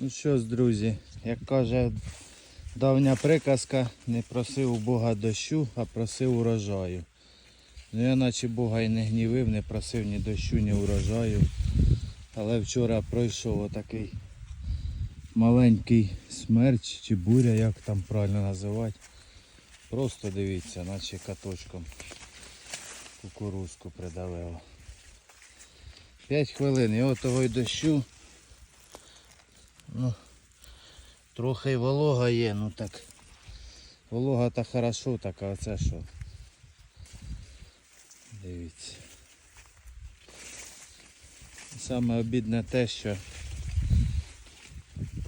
Ну що ж, друзі, як каже давня приказка, не просив у Бога дощу, а просив урожаю. Ну я наче Бога і не гнівив, не просив ні дощу, ні урожаю. Але вчора пройшов отакий маленький смерч чи буря, як там правильно називати. Просто дивіться, наче каточком кукурузку придавило. 5 хвилин і отого й дощу. Ну, трохи волога є, ну так. Волога та хорошо, так а це що? Дивіться. Саме обідне те, що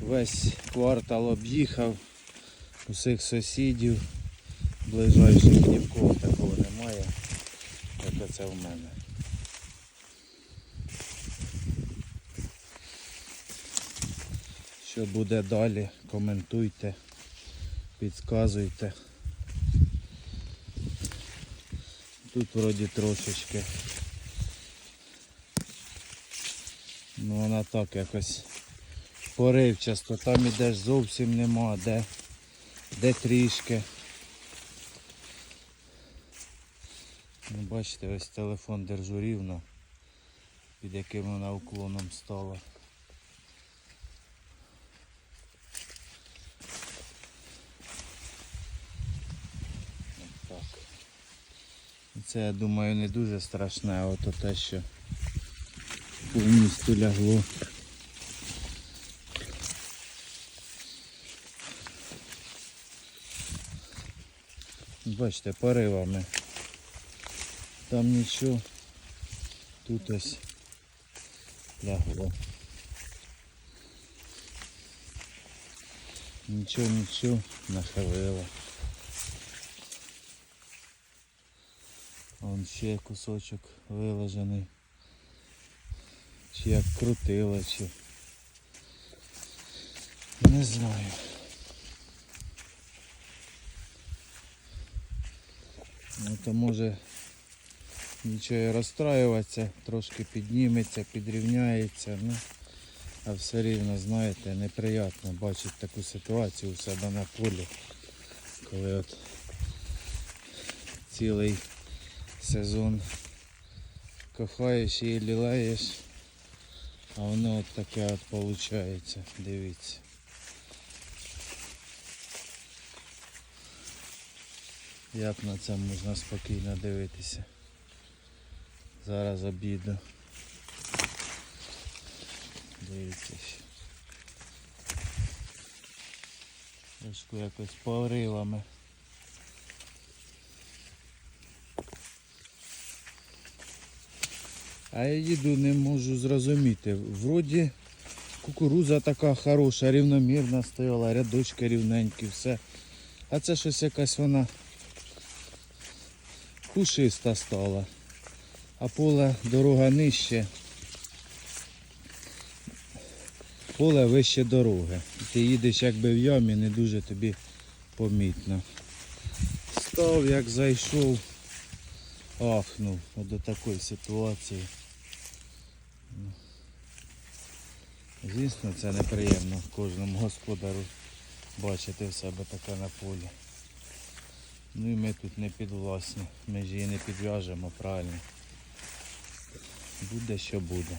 весь квартал об'їхав, усіх сусідів, ближайших ні в кого такого немає, як це в мене. Що буде далі, коментуйте, підказуйте. Тут вроді трошечки. Ну вона так якось поривчасто, там ідеш зовсім нема, де, де трішки. Ну, бачите, ось телефон держу рівно, під яким вона уклоном стала. От Так. Це я думаю не дуже страшне, а от те, що повністю лягло. Бачите, поривами. Там нічого. Тут ось лягло. Нічого, нічого нахилило. Вон ще кусочок виложений. Чи як крутило, чи. Не знаю. Ну то може нічого і розстраюватися, трошки підніметься, підрівняється, ну а все рівно, знаєте, неприємно бачити таку ситуацію у себе на полі, коли от цілий сезон кохаєш і лілаєш, а воно от таке от виходить, дивіться. Як на це можна спокійно дивитися. Зараз обіду. Дивіться. Трошку якось поврилами. А я їду не можу зрозуміти. Вроді кукуруза така хороша, рівномірна стояла, рядочки рівненькі, все. А це щось якась вона пушиста стала. А поле дорога нижче. Поле вище дороги. Ти їдеш якби в ямі, не дуже тобі помітно. Став, як зайшов, ахнув до такої ситуації. Звісно, це неприємно кожному господару бачити в себе таке на полі. Ну і ми тут не підвласні, ми ж її не підв'яжемо правильно. Буде що буде.